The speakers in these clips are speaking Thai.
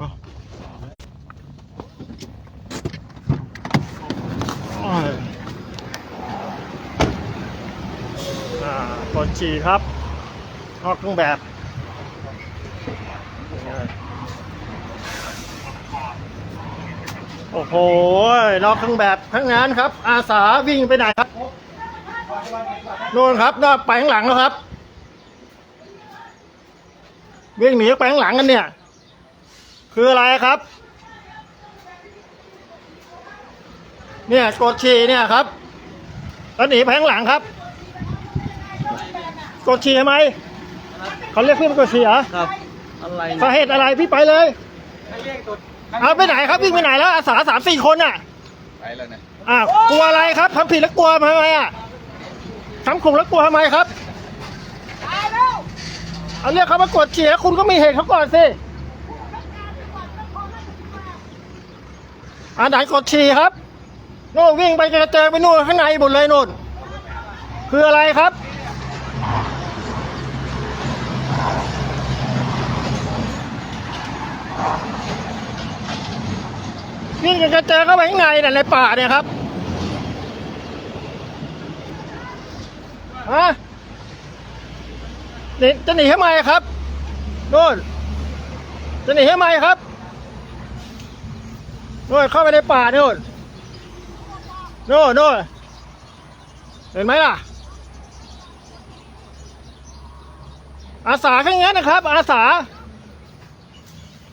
วะกดฉี่ครับนอกเครื่องแบบโอ้โหนอกเครื่องแบบทั้งนั้นครับ อาสาวิ่งไปไหนครับนู่นครับนอกไปข้างหลังแล้วครับวิ่งหนีไปข้างหลังกันเนี่ย คืออะไรครับ เนี่ยกดฉี่เนี่ยครับแล้วหนีไปข้างหลังครับ กดฉี่ทำไมเขาเรียกพี่มากดฉี่เหรอครับ อะไรสาเหตุอะไรพี่ไปเลยเอาไปไหนครับวิ่งไปไหนแล้วอาสาสามสี่คนอะไปแล้วนะอ้าวกลัวอะไรครับทำผิดแล้วกลัวทำไมอะทำขุมแล้วกลัวทำไมครับเอาเรียกเขามากดฉี่แล้วคุณก็มีเหตุเขาก่อนสิ อ่าไหนกดฉี่ครับโน่นวิ่งไปกระเจิงไปนู่นข้างในหมดเลยนู่นคืออะไรครับ วิ่งกันกระเจิงเข้าไปข้างในน่ะในป่าเนี่ยครับฮะหนีจะหนีทำไมครับโน่นจะหนีทำไมครับ โน่นเข้าไปในป่าโน่นโน่นโน่นเห็นไหมล่ะ อาสาแค่นี้นะครับ อาสา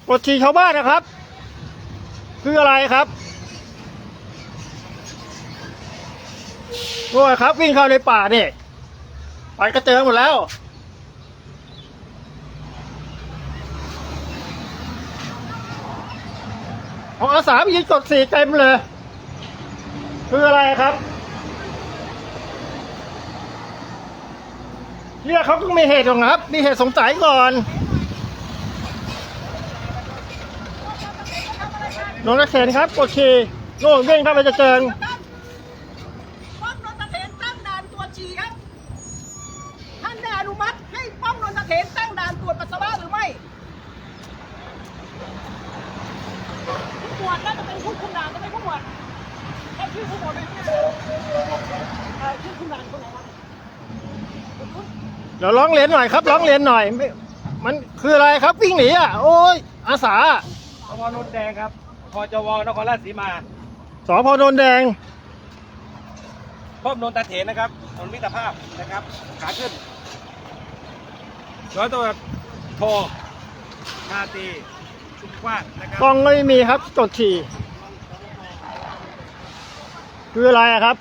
กดขี่ชาวบ้านนะครับ คืออะไรครับโอ้ยครับวิ่งเข้าในป่าเนี่ยไปกระเจิงหมดแล้ว เอาอาสาไปยิงกดสี่เต็มเลย คืออะไรครับเนี่ยเขาก็มีเหตุหรอกครับ มีเหตุสงสัยก่อนน้องนักเขียนครับกดขี่โน่นเร่งเข้าไปจะเจอมนนทเถนตั้งด่านตรวจฉี่ครับ ท่านได้อนุมัติให้ป้อมนนทเถนตั้งด่านตรวจปัสสาวะหรือไม่ผู้หมวดน่าจะเป็นผู้คุมด่านจะเป็นผู้หมวดให้ชื่อผู้หมวด เป็นชื่อเอ่อชื่อคุมด่านคนไหนวะเดี๋ยวร้องเรียนหน่อยครับร้องเรียนหน่อยไม่มันคืออะไรครับวิ่งหนีอะโอ้ยอาสาสพนนแดงครับพจวนครราชสีมาสพนนแดงป้อมนนตะเถนนะครับถนนมิตรภาพนะครับ ขาขึ้นร้อยตำรวจโทชาตรีชุมกว้างนะครับกล้องไม่มีครับกดขี่ คืออะไรอะครับ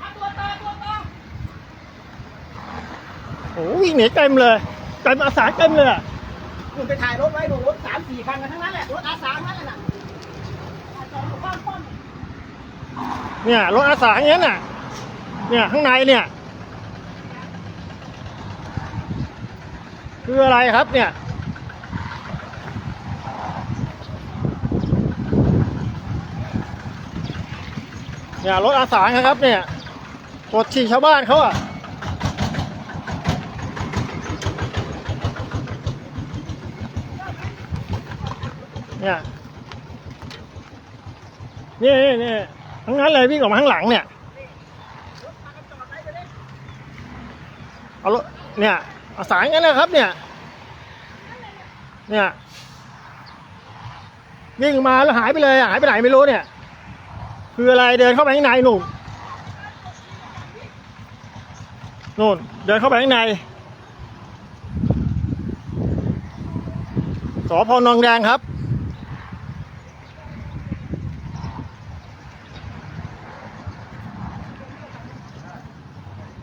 อะตัวต่อตัวต่อโอ้วิ่งหนีเต็มเลยเต็มอาสาเต็มเลยอะคุณไปถ่ายรถไว้ดูรถสามสี่คันกันทั้งนั้นแหละรถอาสาทั้งนั้นแหละน่ะอะจอดอยู่ข้างป้อมเนี่ยรถอาสาอย่างนี้ยน่ะ เนี่ยข้างในเนี่ย คืออะไรครับเนี่ย เนี่ยรถอาสาครับเนี่ยกดขี่ชาวบ้านเขาอะเนี่ยนี่นี่นี่ทั้งนั้นเลยวิ่งออกมาข้างหลังเนี่ยเอารถเนี่ยอาสายงั้นนะครับเนี่ยเนี่ยวิ่งมาแล้วหายไปเลยหายไปไหนไม่รู้เนี่ย คืออะไรเดินเข้าไปข้างในหนุ่มนู่นเดินเข้าไปข้างในสพนองแดงครับ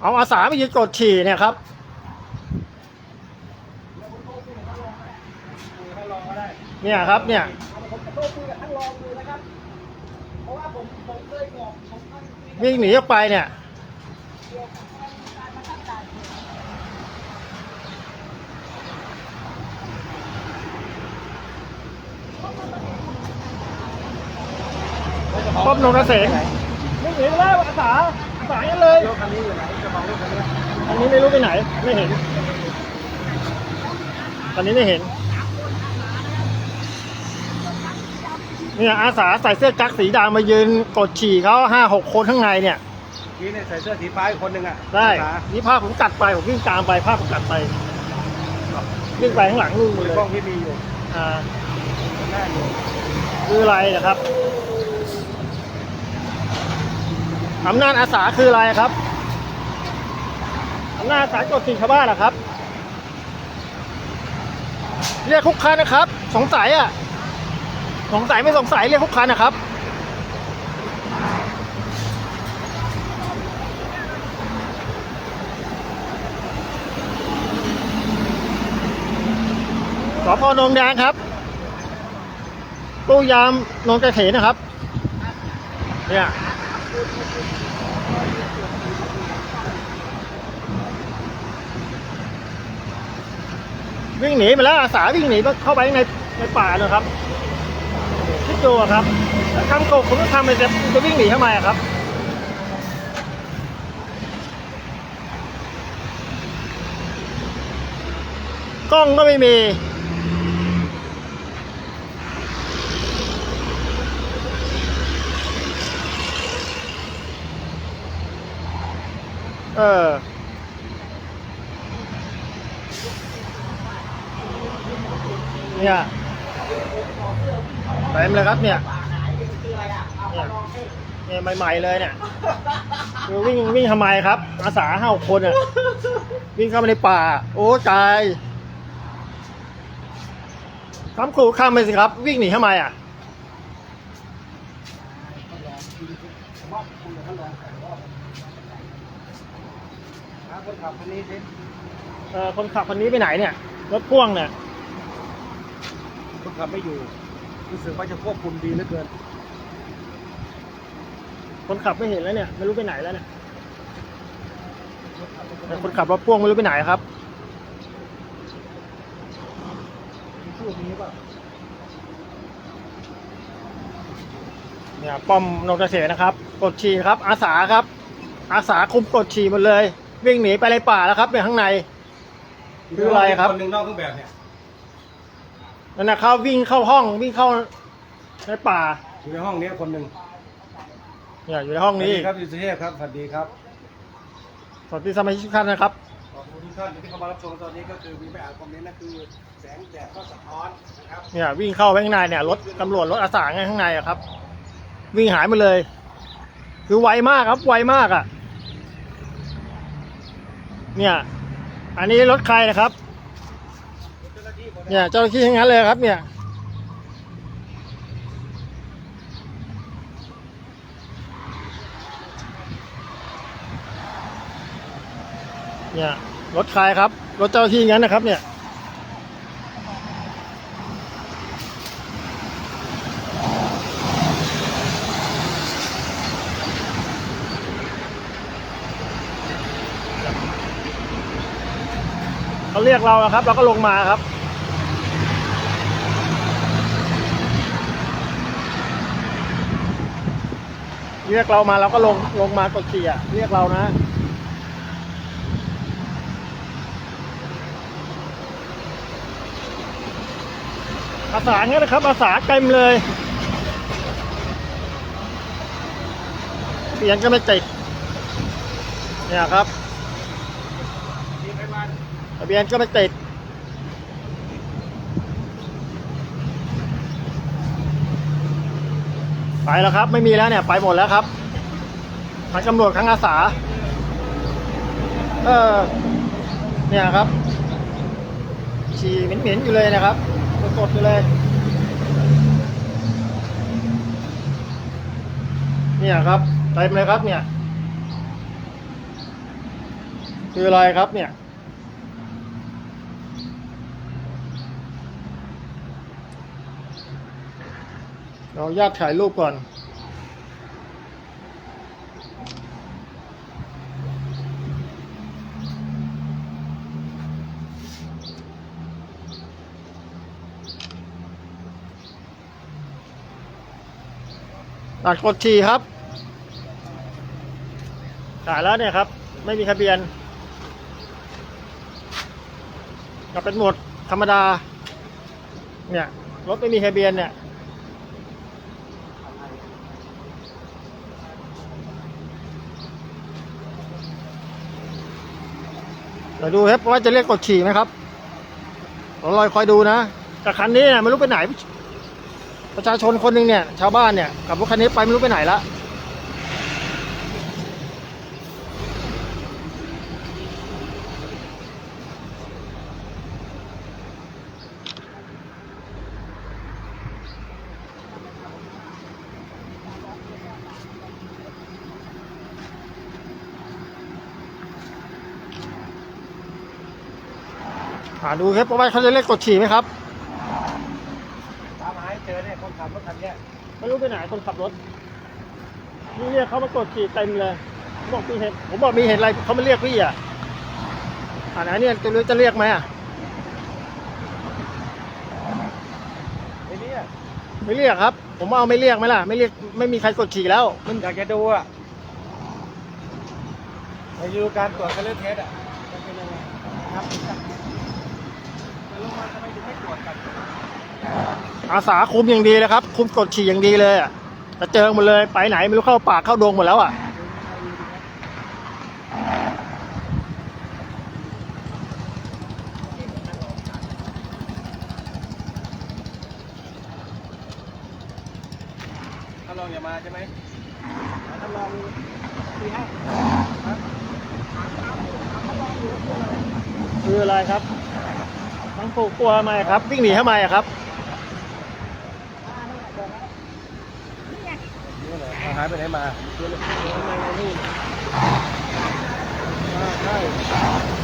เอาอาสาไปยืนกดฉี่เนี่ยครับเนี่ยครับเนี่ยผมจะโทรคุยกับท่านรองดูนะครับ เพราะว่าผมผมเคยบอกผมท่านวิ่งหนีออกไปเนี่ย ป้อมนนทเสงไม่เห็นแล้วอาสาอาสาอย่างเลยรถคันนี้อยู่ไหนกระเป๋ารถคันนี้อันนี้ไม่รู้ไปไหน ไม่เห็นตอนนี้ไม่เห็น เนี่ยอาสาใส่เสื้อกั๊กสีดำมายืนกดฉี่เขาห้าหกคนข้างในเนี่ยนี่เนี่ยใส่เสื้อสีฟ้าอีกคนหนึ่งอะได้อาสานี่ภาพผมกัดไปผมวิ่งตามไปภาพผมกัดไปวิ่งไปข้างหลังนู่นหมดในเลยกล้องที่มีอยู่อ่าหน้าอยู่คืออะไรนะครับอำนาจอาสาคืออะไรครับอำนาจอาสากดขี่ชาวบ้านนะครับ เรียกคุกคันนะครับ สงสัยอะ สงสัยไม่สงสัยเรียกคุกคันนะครับสพนงแดงครับ ตู้ยามนนกระเขนนะครับ เนี่ยวิ่งหนีไปแล้วอาสาวิ่งหนีเข้าไปในในป่านะครับ คิดดูครับทำโกบผมก็ทำไปจะจะวิ่งหนีทำไมครับกล้องก็ไม่มี เออ เนี่ย เต็มเลยครับเนี่ยเนี่ยใหม่ๆเลยเนี่ยคือวิ่งวิ่งทำไมครับ อาสาห้าคนอะวิ่งเข้ามาในป่า โอ้ตายทำขู่ข้ามไปสิครับ วิ่งหนีทำไมอะคนขับคนนี้สิเออคนขับคนนี้ไปไหนเนี่ยรถพ่วงเนี่ยคนขับไม่อยู่ รู้สึกว่าจะควบคุมดีเหลือเกิน คนขับไม่เห็นแล้วเนี่ย ไม่รู้ไปไหนแล้วเนี่ยแต่คนขับรถพ่วงไม่รู้ไปไหนครับช่วงนี้ป่ะเนี่ยป้อมนนทเกษตรนะครับกดฉี่ครับ อาสาครับ อาสาคุมกดฉี่หมดเลย วิ่งหนีไปในป่าแล้วครับในข้างในคืออะไรครับคนหนึ่งนอกเครื่องแบบเนี่ย นั่นนะเขาวิ่งเข้าห้องวิ่งเข้าในป่าอยู่ในห้องนี้คนหนึ่งเนี่ยอยู่ในห้องนี้สวัสดีครับยูสุเทพครับสวัสดีครับ สวัสดีสมาชิกทุกท่านนะครับขอบคุณทุกท่านที่เข้ามารับชมตอนนี้ก็คือมีไปอ่านคอมเมนต์นั่นคือแสงแดดก็สะท้อนนะครับเนี่ยวิ่งเข้าไปข้างในเนี่ยรถตำรวจรถอาสาไงข้างในอะครับ วิ่งหายไปเลย คือไวมากครับไวมากอะเนี่ย อันนี้รถใครนะครับ เนี่ยเจ้าหน้าที่ทั้งนั้นเลยครับ เนี่ย เนี่ยรถใครครับ รถเจ้าหน้าที่งั้นนะครับ เนี่ยเขาเรียกเราครับ เราก็ลงมาครับ เรียกเรามาเราก็ลงลงมากดขี่อะเรียกเรานะอาสาเงี้ยนะครับอาสาเต็มเลยเปลี่ยนก็ไม่ติดเนี่ยครับทะเบียนก็ไม่ติด ไปแล้วครับ ไม่มีแล้วเนี่ย ไปหมดแล้วครับทั้งตำรวจทั้งอาสา เออ เนี่ยครับฉี่เหม็นๆอยู่เลยนะครับสดๆอยู่เลย เนี่ยครับเต็มเลยครับเนี่ย คืออะไรครับเนี่ย เราญาตถ่ายรูปก่อน ตัดกดฉี่ครับ ถ่ายแล้วเนี่ยครับ ไม่มีทะเบียนก็เป็นหมวดธรรมดา เนี่ย รถไม่มีทะเบียนเนี่ย เดี๋ยวดูครับว่าจะเรียกกดฉี่ไหมครับเราลอยคอยดูนะแต่คันนี้เนี่ยไม่รู้ไปไหน ประชาชนคนหนึ่งเนี่ย ชาวบ้านเนี่ยขับรถคันนี้ไปไม่รู้ไปไหนละ หาดูครับว่าเขาจะเรียกกดฉี่ไหมครับตามหาให้เจอเนี่ยคนขับรถคันเนี้ยไม่รู้ไปไหนคนขับรถนี่เรียกเขามากดขี่เต็มเลยผมบอกมีเหตุผมบอกมีเหตุอะไรเขามาเรียกพี่อะอ่าไหนเนี่ยจะรู้จะเรียกไหมอะไอ้เนี่ยไม่เรียกครับ ผมเอาไม่เรียกไหมล่ะ ไม่เรียกไม่มีใครกดฉี่แล้วมันอยากจะดูอะไปดูการตรวจคันเลือเทสอะจะเป็นยังไงครับ อาสาคุมอย่างดีเลยครับ คุมกดฉี่อย่างดีเลยอะจะเจอหมดเลยไปไหนไม่รู้เข้าปากเข้าดงหมดแล้วอะถ้าลองอย่ามาใช่ไหมถ้าลองดีให้คืออะไรครับ กลัวทำไมครับ วิ่งหนีทำไมอะครับหาหายไปไหนมาใช่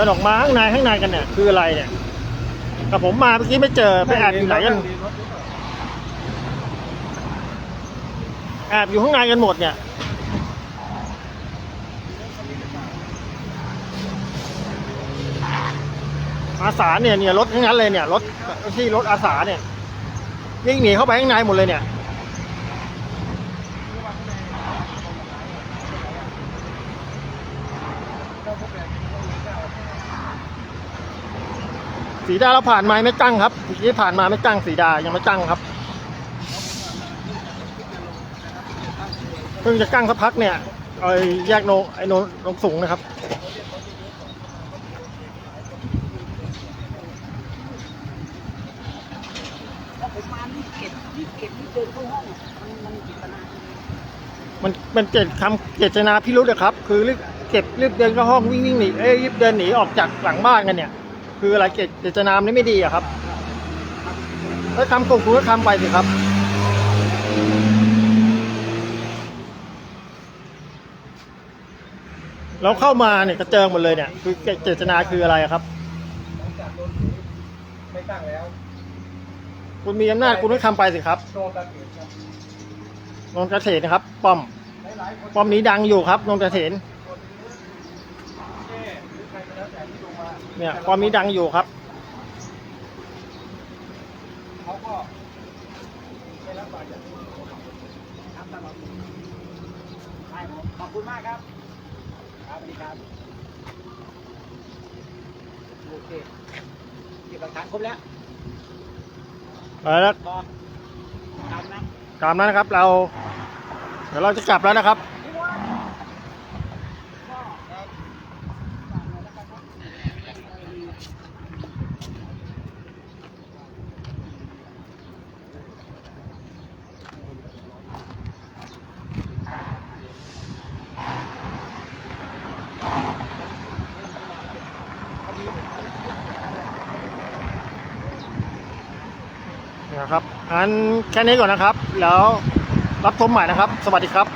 ดินออกมาข้างในข้างในกันเนี่ย คืออะไรเนี่ยแต่ผมมาเมื่อกี้ไม่เจอไปแอบอยู่ไหนกันแอบอยู่ข้างในกันหมดเนี่ยอาสาเนี่ยเนี่ยรถทั้งนั้นเลยเนี่ยรถที่รถอาสาเนี่ยวิ่งหนีเข้าไปข้างในหมดเลยเนี่ย สีดาเราผ่านมาไม่ตั้งครับเมื่ผ่านมาไม่ตั้งสีดายังไม่ตั้งครับเพิ่งจะกั้งสักพักเนี่ยไอ้แยกโนไอ้โนลงสูงนะครับมมานี่เก็บนี่เก็บนี่เดินเข้าห้องอะมันมันจิตนามันมันเจตคำเจตนาพิรุธอะครับ คือรีบเก็บรีบเดินเข้าห้องวิ่งวิ่งหนีเอ้ยรีบเดินหนีออกจากหลังบ้านกันเนี่ย คืออะไรเจตเจตนามันไม่ดีอะครับแล้วคำข่มขู่ก็คำไปสิครับ เราเข้ามาเนี่ยกระเจิงหมดเลยเนี่ย คือเจตนาคืออะไรครับไม่ตั้งแล้ว คุณมีอำนาจคุณก็ทำไปสิครับโดนกรับนนทเกษตรนะครับ ป้อม ป้อมนี้ดังอยู่ครับนนกษตรเจ้หรือใครก็แล้วแต่ที่ลงมา เนี่ยป้อมนี้ดังอยู่ครับเขาก็ได้รับบาดเจ็บครับตลอดได้ผมขอบคุณมากครับ ครับสวัสดีครับโอเคเก็บหลักฐานครบแล้วแล้วรอตามนะตามนั้นนะครับ เรา เดี๋ยวเราจะกลับแล้วนะครับนะครับ อันแค่นี้ก่อนนะครับ แล้วรับชมใหม่นะครับ สวัสดีครับ